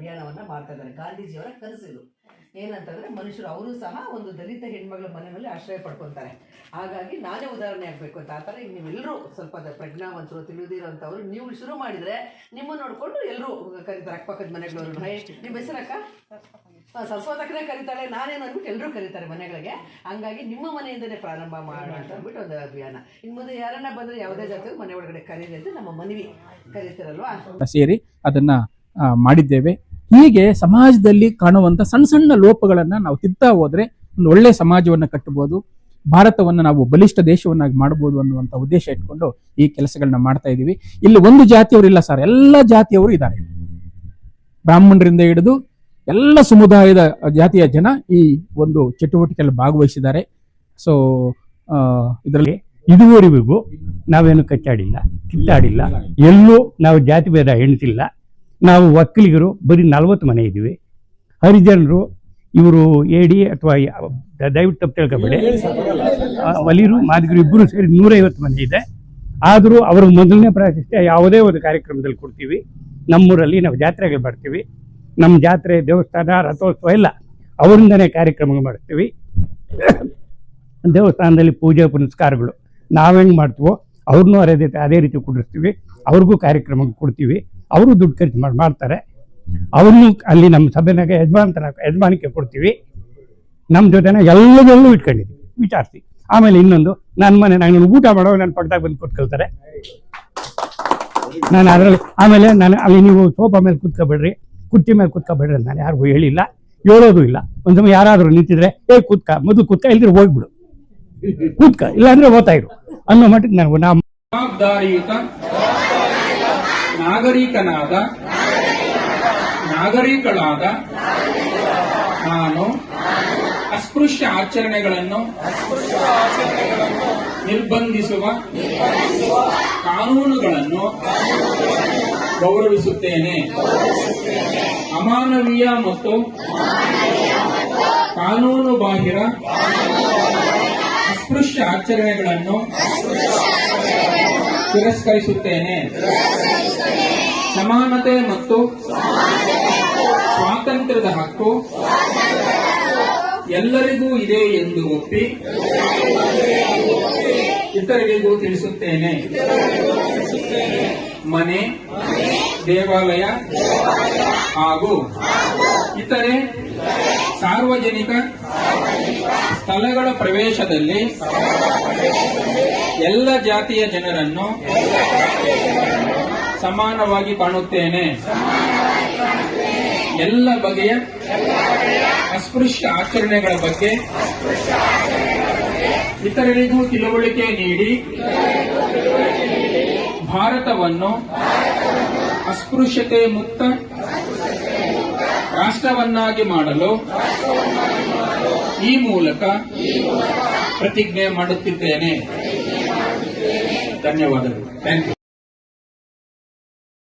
ಅಭಿಯಾನವನ್ನ ಮಾಡ್ತಾ ಇದ್ದಾರೆ. ಗಾಂಧೀಜಿಯವರ ಕನಸು ಇದು ಏನಂತಂದ್ರೆ ಮನುಷ್ಯರು ಅವರು ಸಹ ಒಂದು ದಲಿತ ಹೆಣ್ಮಗಳ ಮನೆಯಲ್ಲಿ ಆಶ್ರಯ ಪಡ್ಕೊತಾರೆ. ಹಾಗಾಗಿ ನಾನೇ ಉದಾಹರಣೆ ಆಗಬೇಕು ಅಂತ. ಆ ಈಗ ನೀವೆಲ್ಲರೂ ಸ್ವಲ್ಪ ಪ್ರಜ್ಞಾವಂತರು, ತಿಳಿದಿರೋಂಥವ್ರು, ನೀವು ಶುರು ಮಾಡಿದ್ರೆ ನಿಮ್ಮ ನೋಡ್ಕೊಂಡು ಎಲ್ಲರೂ ಕರೀತಾರೆ. ಅಕ್ಕಪಕ್ಕದ ಮನೆಗಳವರು. ನಿಮ್ಮ ಹೆಸರಕ್ಕ ಸರಸ್ವತಕ್ಕನೇ ಕರೀತಾಳೆ. ನಾನೇನು ಅಂದ್ಬಿಟ್ಟು ಎಲ್ಲರೂ ಕರೀತಾರೆ ಮನೆಗಳಿಗೆ. ಹಂಗಾಗಿ ನಿಮ್ಮ ಮನೆಯಿಂದನೇ ಪ್ರಾರಂಭ ಮಾಡೋಣ ಅಂತ ಅಂದ್ಬಿಟ್ಟು ಒಂದು ಅಭಿಯಾನ. ಇನ್ನು ಮುಂದೆ ಯಾರನ್ನ ಬಂದ್ರೆ ಯಾವುದೇ ಜಾತಿಯ ಮನೆ ಒಳಗಡೆ ಕರೀರಿ ಅಂತ ನಮ್ಮ ಮನವಿ ಕರೀತಿರಲ್ವಾ? ಸೇರಿ ಅದನ್ನ ಮಾಡಿದ್ದೇವೆ. ಹೀಗೆ ಸಮಾಜದಲ್ಲಿ ಕಾಣುವಂತ ಸಣ್ಣ ಸಣ್ಣ ಲೋಪಗಳನ್ನ ನಾವು ತಿದ್ತಾ ಹೋದ್ರೆ ಒಂದು ಒಳ್ಳೆ ಸಮಾಜವನ್ನ ಕಟ್ಟಬಹುದು ಭಾರತವನ್ನು ನಾವು ಬಲಿಷ್ಠ ದೇಶವನ್ನಾಗಿ ಮಾಡಬಹುದು ಅನ್ನುವಂಥ ಉದ್ದೇಶ ಇಟ್ಕೊಂಡು ಈ ಕೆಲಸಗಳನ್ನ ಮಾಡ್ತಾ ಇದ್ದೀವಿ ಇಲ್ಲಿ ಒಂದು ಜಾತಿಯವರು ಇಲ್ಲ ಸರ್, ಎಲ್ಲ ಜಾತಿಯವರು ಇದ್ದಾರೆ. ಬ್ರಾಹ್ಮಣರಿಂದ ಹಿಡಿದು ಎಲ್ಲ ಸಮುದಾಯದ ಜಾತಿಯ ಜನ ಈ ಒಂದು ಚಟುವಟಿಕೆಯಲ್ಲಿ ಭಾಗವಹಿಸಿದ್ದಾರೆ. ಸೊ ಇದರಲ್ಲಿ ಇದುವರೆಗೂ ನಾವೇನು ಕಚ್ಚಾಡಿಲ್ಲ, ಕಿತ್ತಾಡಿಲ್ಲ. ಎಲ್ಲೂ ನಾವು ಜಾತಿ ಭೇದ ಎಣಿಸಿಲ್ಲ. ನಾವು ಒಕ್ಕಲಿಗರು ಬರೀ ನಲ್ವತ್ತು ಮನೆ ಇದ್ದೀವಿ. ಹರಿಜನರು, ಇವರು ಏಡಿ ಅಥವಾ ಯಾವ- ದಯವಿಟ್ಟು ತಪ್ಪು ತಿಳ್ಕೊಬೇಡಿ. ವಲೀರು, ಮಾದಿಗರು ಇಬ್ಬರು ಸೇರಿ ನೂರೈವತ್ತು ಮಂದಿ ಇದೆ. ಆದರೂ ಅವರ ಮೊದಲನೇ ಪ್ರಾಶಸ್ತ್ಯ ಯಾವುದೇ ಒಂದು ಕಾರ್ಯಕ್ರಮದಲ್ಲಿ ಕೊಡ್ತೀವಿ ನಮ್ಮೂರಲ್ಲಿ ನಾವು ಜಾತ್ರೆಗೆ ಬರ್ತೀವಿ. ನಮ್ಮ ಜಾತ್ರೆ, ದೇವಸ್ಥಾನ, ರಥೋತ್ಸವ ಎಲ್ಲ ಅವರಿಂದನೇ ಕಾರ್ಯಕ್ರಮ ಮಾಡ್ತೀವಿ. ದೇವಸ್ಥಾನದಲ್ಲಿ ಪೂಜೆ, ಪುನಸ್ಕಾರಗಳು. ನಾವು ಹೆಂಗೆ ಮಾಡ್ತೀವೋ ಅವ್ರನ್ನೂ ಅದೇ ಅದೇ ರೀತಿ ಕುಡಿಸ್ತೀವಿ ಅವ್ರಿಗೂ ಕಾರ್ಯಕ್ರಮ ಕೊಡ್ತೀವಿ. ಅವರು ದುಡ್ಡು ಖರ್ಚು ಮಾಡಿ ಮಾಡ್ತಾರೆ. ಅವ್ರನ್ನೂ ಅಲ್ಲಿ ನಮ್ಮ ಸಭೆನಾಗ ಯಜಮಾನ್ತನ ಯಜಮಾನಿಕೆ ಕೊಡ್ತೀವಿ. ನಮ್ಮ ಜೊತೆನ ಎಲ್ಲದಲ್ಲೂ ಇಟ್ಕೊಂಡಿದ್ದೀವಿ. ವಿಚಾರಿಸಿ. ಆಮೇಲೆ ಇನ್ನೊಂದು ನನ್ನ ಮನೆ, ನಾನು ಊಟ ಮಾಡೋ ನನ್ನ ಪಡ್ದಾಗ ಬಂದು ಕೊಟ್ಕೊಳ್ತಾರೆ ನಾನು ಅದರಲ್ಲಿ, ಆಮೇಲೆ ನಾನು ಅಲ್ಲಿ ನೀವು ಸೋಫಾ ಮೇಲೆ ಕುತ್ಕೋಬೇಡ್ರಿ. ಕುರ್ಚಿ ಮೇಲೆ ಕುತ್ಕೋಬೇಡ್ರಿ ನಾನು ಯಾರಿಗೂ ಹೇಳಿಲ್ಲ. ಹೇಳೋದು ಇಲ್ಲ. ಒಂದು ಸಮಯ ಯಾರಾದರೂ ನಿಂತಿದ್ರೆ, ಏ, ಕುತ್ಕ ಮೊದಲು ಕುತ್ಕ ಇಲ್ದ್ರೆ ಹೋಗ್ಬಿಡು. ಕುತ್ಕ, ಇಲ್ಲಾಂದ್ರೆ ಓದ್ತಾ ಇರು. ಅನ್ನೋ ಮಟ್ಟಿಗೆ ನಾನು ನಾವು ಜವಾಬ್ದಾರಿಯುತ ನಾಗರಿಕನಾದ ನಾಗರಿಕಳಾದ ನಾನು ಅಸ್ಪೃಶ್ಯ ಆಚರಣೆಗಳನ್ನು ನಿರ್ಬಂಧಿಸುವ ಕಾನೂನುಗಳನ್ನು ಗೌರವಿಸುತ್ತೇನೆ. ಅಮಾನವೀಯ ಮತ್ತು ಕಾನೂನು ಬಾಹಿರ ಅಸ್ಪೃಶ್ಯ ಆಚರಣೆಗಳನ್ನು ತಿರಸ್ಕರಿಸುತ್ತೇನೆ. ಸಮಾನತೆ ಮತ್ತು ಸ್ವಾತಂತ್ರ್ಯದ ಹಕ್ಕು ಎಲ್ಲರಿಗೂ ಇದೆ ಎಂದು ಒಪ್ಪಿ ಇತರರಿಗೂ ತಿಳಿಸುತ್ತೇನೆ. ಮನೆ, ದೇವಾಲಯ ಹಾಗೂ ಇತರೆ ಸಾರ್ವಜನಿಕ ಸ್ಥಳಗಳ ಪ್ರವೇಶದಲ್ಲಿ ಎಲ್ಲ ಜಾತಿಯ ಜನರನ್ನು ಸಮಾನವಾಗಿ ಕಾಣುತ್ತೇನೆ. ಎಲ್ಲ ಬಗೆಯ ಅಸ್ಪೃಶ್ಯ ಆಚರಣೆಗಳ ಬಗ್ಗೆ ಇತರರಿಗೂ ತಿಳುವಳಿಕೆ ನೀಡಿ ಭಾರತವನ್ನು ಅಸ್ಪೃಶ್ಯತೆ ಮುಕ್ತ ರಾಷ್ಟ್ರವನ್ನಾಗಿ ಮಾಡಲು ಈ ಮೂಲಕ ಪ್ರತಿಜ್ಞೆ ಮಾಡುತ್ತಿದ್ದೇನೆ. ಧನ್ಯವಾದಗಳು. Thank you